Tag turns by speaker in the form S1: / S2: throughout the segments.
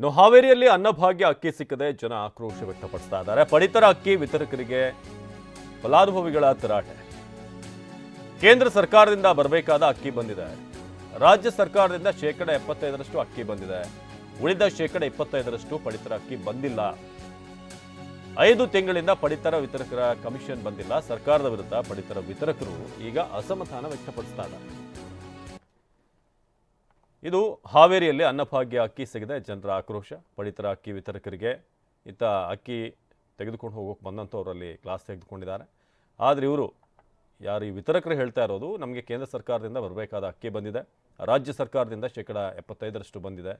S1: ಇನ್ನು ಹಾವೇರಿಯಲ್ಲಿ ಅನ್ನಭಾಗ್ಯ ಅಕ್ಕಿ ಸಿಕ್ಕದೆ ಜನ ಆಕ್ರೋಶ ವ್ಯಕ್ತಪಡಿಸ್ತಾ ಇದ್ದಾರೆ. ಪಡಿತರ ಅಕ್ಕಿ ವಿತರಕರಿಗೆ ಫಲಾನುಭವಿಗಳ ತರಾಟೆ. ಕೇಂದ್ರ ಸರ್ಕಾರದಿಂದ ಬರಬೇಕಾದ ಅಕ್ಕಿ ಬಂದಿದೆ. ರಾಜ್ಯ ಸರ್ಕಾರದಿಂದ ಶೇಕಡ ಎಪ್ಪತ್ತೈದರಷ್ಟು ಅಕ್ಕಿ ಬಂದಿದೆ. ಉಳಿದ ಶೇಕಡ ಇಪ್ಪತ್ತೈದರಷ್ಟು ಪಡಿತರ ಅಕ್ಕಿ ಬಂದಿಲ್ಲ. ಐದು ತಿಂಗಳಿಂದ ಪಡಿತರ ವಿತರಕರ ಕಮಿಷನ್ ಬಂದಿಲ್ಲ. ಸರ್ಕಾರದ ವಿರುದ್ಧ ಪಡಿತರ ವಿತರಕರು ಈಗ ಅಸಮಾಧಾನ ವ್ಯಕ್ತಪಡಿಸ್ತಾ ಇದ್ದಾರೆ. ಇದು ಹಾವೇರಿಯಲ್ಲಿ ಅನ್ನಭಾಗ್ಯ ಅಕ್ಕಿ ಸಿಗದೆ ಜನರ ಆಕ್ರೋಶ. ಪಡಿತರ ಅಕ್ಕಿ ವಿತರಕರಿಗೆ ಇತ್ತ ಅಕ್ಕಿ ತೆಗೆದುಕೊಂಡು ಹೋಗೋಕೆ ಬಂದಂಥವರಲ್ಲಿ ಕ್ಲಾಸ್ ತೆಗೆದುಕೊಂಡಿದ್ದಾರೆ. ಆದರೆ ಇವರು ಯಾರು ಈ ವಿತರಕರು ಹೇಳ್ತಾ ಇರೋದು, ನಮಗೆ ಕೇಂದ್ರ ಸರ್ಕಾರದಿಂದ ಬರಬೇಕಾದ ಅಕ್ಕಿ ಬಂದಿದೆ. ರಾಜ್ಯ ಸರ್ಕಾರದಿಂದ ಶೇಕಡ ಎಪ್ಪತ್ತೈದರಷ್ಟು ಬಂದಿದೆ.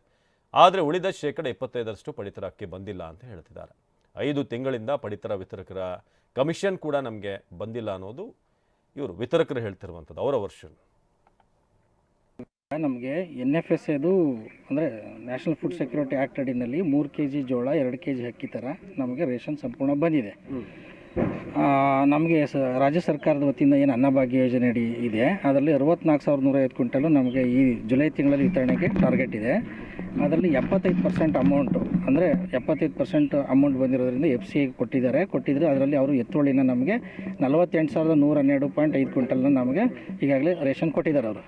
S1: ಆದರೆ ಉಳಿದ ಶೇಕಡ ಇಪ್ಪತ್ತೈದರಷ್ಟು ಪಡಿತರ ಅಕ್ಕಿ ಬಂದಿಲ್ಲ ಅಂತ ಹೇಳ್ತಿದ್ದಾರೆ. ಐದು ತಿಂಗಳಿಂದ ಪಡಿತರ ವಿತರಕರ ಕಮಿಷನ್ ಕೂಡ ನಮಗೆ ಬಂದಿಲ್ಲ ಅನ್ನೋದು ಇವರು ವಿತರಕರು ಹೇಳ್ತಿರುವಂಥದ್ದು, ಅವರ ವರ್ಷನ್
S2: ನಮಗೆ ಎನ್ ಎಫ್ ಎಸ್ ಎದು ಅಂದರೆ ನ್ಯಾಷನಲ್ ಫುಡ್ ಸೆಕ್ಯೂರಿಟಿ ಆ್ಯಕ್ಟ್ ಅಡಿನಲ್ಲಿ ಮೂರು ಕೆ ಜಿ ಜೋಳ, ಎರಡು ಕೆ ಜಿ ಅಕ್ಕಿ ಥರ ನಮಗೆ ರೇಷನ್ ಸಂಪೂರ್ಣ ಬಂದಿದೆ. ನಮಗೆ ಸ, ರಾಜ್ಯ ಸರ್ಕಾರದ ವತಿಯಿಂದ ಏನು ಅನ್ನಭಾಗ್ಯ ಯೋಜನೆ ಅಡಿ ಇದೆ. ಅದರಲ್ಲಿ ಅರವತ್ನಾಲ್ಕು ಸಾವಿರದ ನೂರೈವತ್ತು ಕ್ವಿಂಟಲು ನಮಗೆ ಈ ಜುಲೈ ತಿಂಗಳಲ್ಲಿ ವಿತರಣೆಗೆ ಟಾರ್ಗೆಟ್ ಇದೆ. ಅದರಲ್ಲಿ ಎಪ್ಪತ್ತೈದು ಪರ್ಸೆಂಟ್ ಅಮೌಂಟು ಅಂದರೆ ಎಪ್ಪತ್ತೈದು ಪರ್ಸೆಂಟ್ ಅಮೌಂಟ್ ಬಂದಿರೋದ್ರಿಂದ ಎಫ್ ಸಿ ಕೊಟ್ಟಿದ್ದಾರೆ. ಕೊಟ್ಟಿದ್ರೆ ಅದರಲ್ಲಿ ಅವರು ಎತ್ತುವಳಿನ ನಮಗೆ ನಲವತ್ತೆಂಟು ಸಾವಿರದ ನೂರ ಹನ್ನೆರಡು ಪಾಯಿಂಟ್ ಐದು ಕ್ವಿಂಟಲ್ನ ನಮಗೆ ಈಗಾಗಲೇ ರೇಷನ್ ಕೊಟ್ಟಿದ್ದಾರೆ ಅವರು.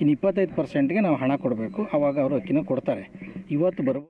S2: ಇನ್ನು ಇಪ್ಪತ್ತೈದು ಪರ್ಸೆಂಟ್ಗೆ ನಾವು ಹಣ ಕೊಡಬೇಕು. ಆವಾಗ ಅವರು ಅಕ್ಕಿನ ಕೊಡ್ತಾರೆ. ಇವತ್ತು ಬರೋ